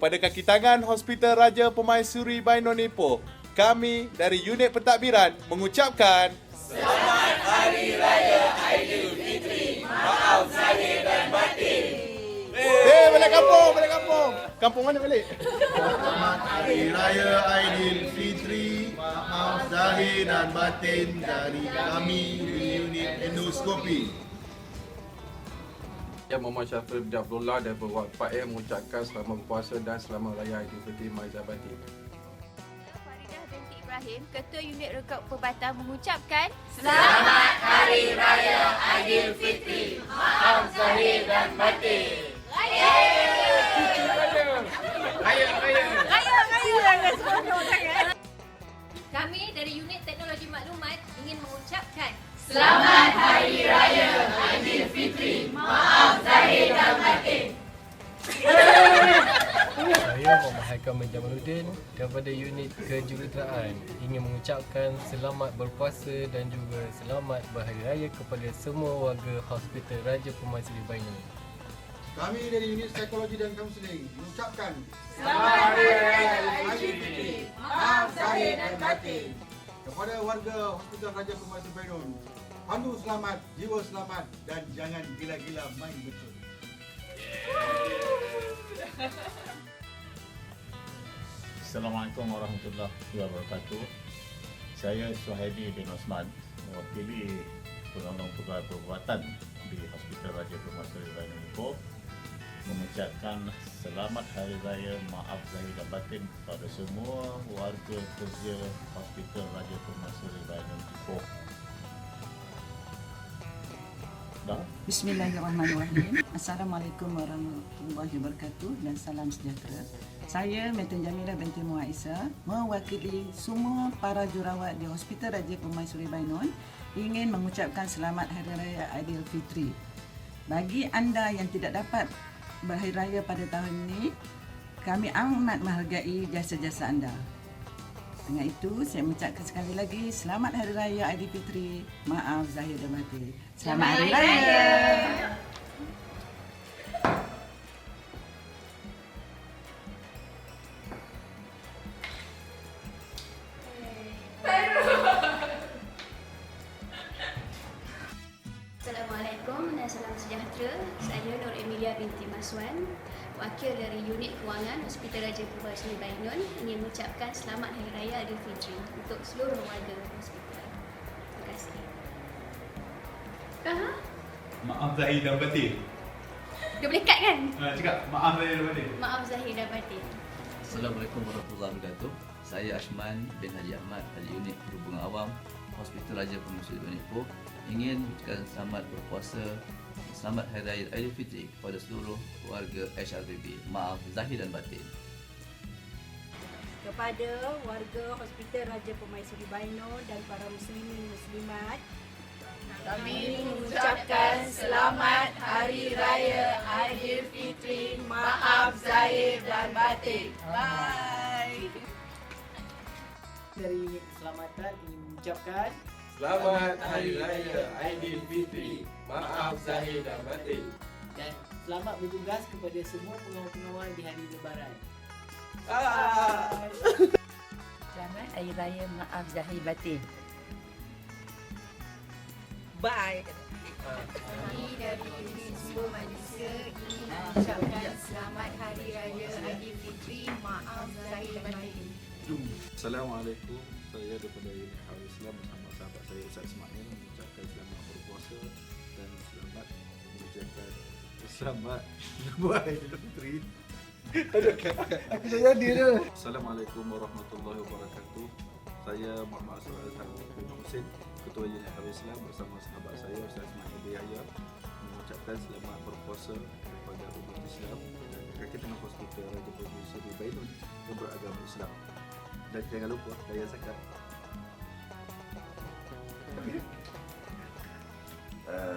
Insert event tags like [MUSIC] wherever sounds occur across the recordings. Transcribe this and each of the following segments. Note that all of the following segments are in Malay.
pada kaki tangan Hospital Raja Pemaisuri Bainon Ipoh, kami dari unit pentadbiran mengucapkan Eh, balik kampung, balik kampung. Kampung mana balik? Hari Raya Aidilfitri, maaf zahir dan batin dari kami di unit endoskopi. Saya Muhammad Syafir bin Abdullah dari Wad 4M mengucapkan selamat berpuasa dan selamat raya Aidilfitri Maizabati. Faridah binti Ibrahim, Ketua Unit Rekod Perubatan mengucapkan Kami dari Unit Teknologi Maklumat ingin mengucapkan Saya Muhammad Haikal bin Jamaluddin daripada unit kejuruteraan ingin mengucapkan selamat berpuasa dan juga selamat berhari raya kepada semua warga Hospital Raja Pemaisuri Bainon. Kami dari unit psikologi dan kaunseling mengucapkan Selamat Hari Raya Aidilfitri. Maaf zahir dan batin. Kepada warga Hospital Raja Pemaisuri Bainon, pandu selamat, jiwa selamat dan jangan gila-gila main betul. [LAUGHS] Assalamualaikum warahmatullahi wabarakatuh. Saya Suhaidi bin Osman, mewakili penolong pegawai perubatan di Hospital Raja Permaisuri Bainan Ipoh mengucapkan selamat Hari Raya Maaf Zahir dan Batin kepada semua warga kerja Hospital Raja Permaisuri Bainan Ipoh. Dah? Bismillahirrahmanirrahim. Assalamualaikum warahmatullahi wabarakatuh dan salam sejahtera. Saya Metin Jamilah binti Muaisa mewakili semua para jurawat di Hospital Raja Pemaisuri Bainon ingin mengucapkan selamat Hari Raya Aidilfitri. Bagi anda yang tidak dapat berhari raya pada tahun ini, kami amat menghargai jasa-jasa anda. Dengan itu, saya mengucapkan sekali lagi selamat Hari Raya Aidilfitri. Maaf Zahir dan Batin. Selamat Hari Raya. Assalamualaikum dan salam sejahtera. Saya Nur Emilia binti Maswan, wakil dari Unit Kewangan Hospital Raja Perbaisuri Bainon ingin mengucapkan selamat Hari Raya Aidilfitri untuk seluruh warga hospital. Terima kasih. Aha, Maaf Zahir dan Batin. dia boleh cut kan? Ha, cakap maaf Zahir dan Batin. Maaf Zahir dan Batin. Assalamualaikum warahmatullahi wabarakatuh. Saya Ashman bin Haji Ahmad dari Unit Perhubungan Awam Hospital Raja Pemaisuri Bani ingin mengucapkan selamat berpuasa Selamat Hari Raya Aidilfitri kepada seluruh warga HRBB. Maaf zahir dan batin. kepada warga Hospital Raja Pemaisuri Baino dan para muslimin muslimat kami mengucapkan selamat Hari Raya Aidilfitri. Maaf zahir dan batin. Bye. dari unit keselamatan ingin mengucapkan Selamat Hari Raya Aidilfitri. Maaf zahir dan batin. dan selamat bertugas kepada semua pengawal-pengawal di hari lebaran. Selamat Hari Raya Maaf Zahir Batin. Bye. Kami dari Unit Sumber Manusia ingin mengucapkan selamat Hari Raya Aidilfitri. Maaf Zahir Batin. Assalamualaikum. Saya daripada Unit Hawa Islam bersama sahabat saya Ustaz Ismail mengucapkan selamat selamat buat Aidilfitri. Aku dah jadi dah. Assalamualaikum warahmatullahi wabarakatuh. Saya Muhammad Asrul Azhar bin Hussein, Ketua Unit Hawa Islam bersama sahabat saya Ustaz Ismail bin Yahya mengucapkan selamat berpuasa kepada umat Islam dan kaki tengah hospital Raja Pemaisuri Bainon yang beragama Islam. Dan jangan lupa bayar zakat.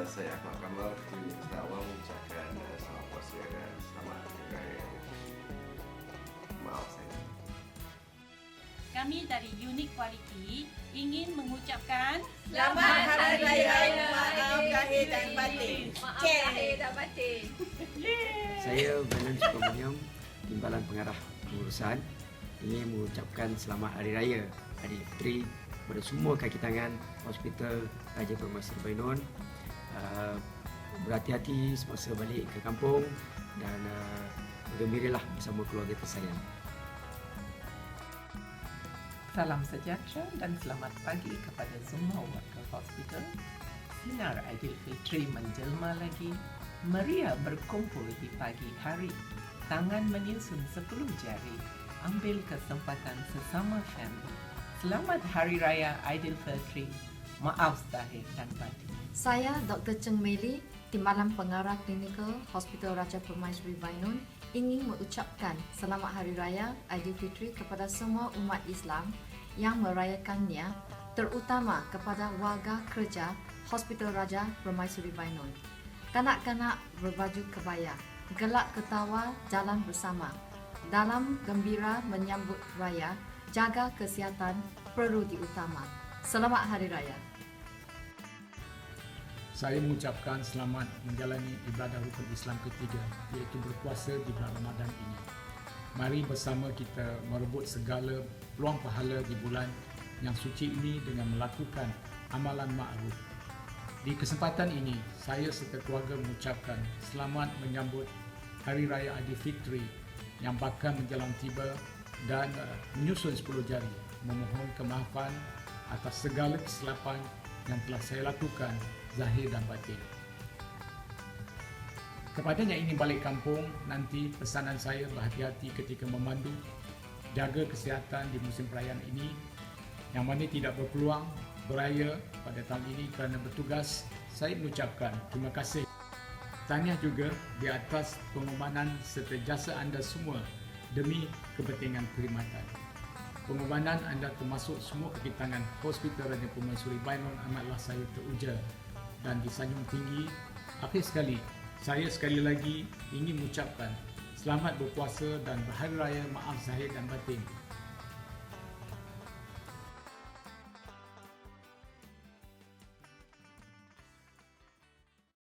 Uh, saya Ahmad Kamal, unit Islam mengucapkan uh, selamat puasa dan selamat Hari Raya. Maaf saya. Kami dari unit kualiti ingin mengucapkan Selamat Hari Raya Maaf Zahir dan Batin. Maaf Zahir dan Batin. Saya Benan Sukamaniam Timbalan Pengarah Pengurusan ingin mengucapkan selamat Hari Raya Aidilfitri kepada semua kaki tangan Hospital Raja Permaisuri Bainon. Uh, berhati-hati semasa balik ke kampung dan uh, bergembiralah bersama keluarga tersayang. Salam sejahtera dan selamat pagi kepada semua warga hospital. Sinar Aidilfitri menjelma lagi, meria berkumpul di pagi hari. Tangan menyusun 10 jari, ambil kesempatan sesama family. Selamat Hari Raya Aidilfitri. Maaf zahir dan batin. Saya Dr. Cheng Mei Li, Timbalan Pengarah Klinikal Hospital Raja Permaisuri Bainun ingin mengucapkan Selamat Hari Raya Aidilfitri kepada semua umat Islam yang merayakannya terutama kepada warga kerja Hospital Raja Permaisuri Bainun. Kanak-kanak berbaju kebaya, gelak ketawa jalan bersama. Dalam gembira menyambut raya, jaga kesihatan perlu diutama. Selamat Hari Raya. Saya mengucapkan selamat menjalani ibadah rukun Islam ketiga iaitu berpuasa di bulan Ramadan ini. Mari bersama kita merebut segala peluang pahala di bulan yang suci ini dengan melakukan amalan ma'ruf. Di kesempatan ini, saya serta keluarga mengucapkan selamat menyambut Hari Raya Aidilfitri yang bakal menjalang tiba dan uh, menyusun 10 jari memohon kemaafan atas segala kesilapan yang telah saya lakukan zahir dan batin. Kepadanya ini balik kampung, nanti pesanan saya berhati-hati ketika memandu, jaga kesihatan di musim perayaan ini, yang mana tidak berpeluang beraya pada tahun ini kerana bertugas, saya mengucapkan terima kasih. Tahniah juga di atas pengorbanan serta jasa anda semua demi kepentingan perkhidmatan. Pengorbanan anda termasuk semua kaki tangan Hospital Raja Permaisuri Bainon amatlah saya teruja dan disanjung tinggi. Akhir sekali, saya sekali lagi ingin mengucapkan selamat berpuasa dan berhari raya maaf zahir dan batin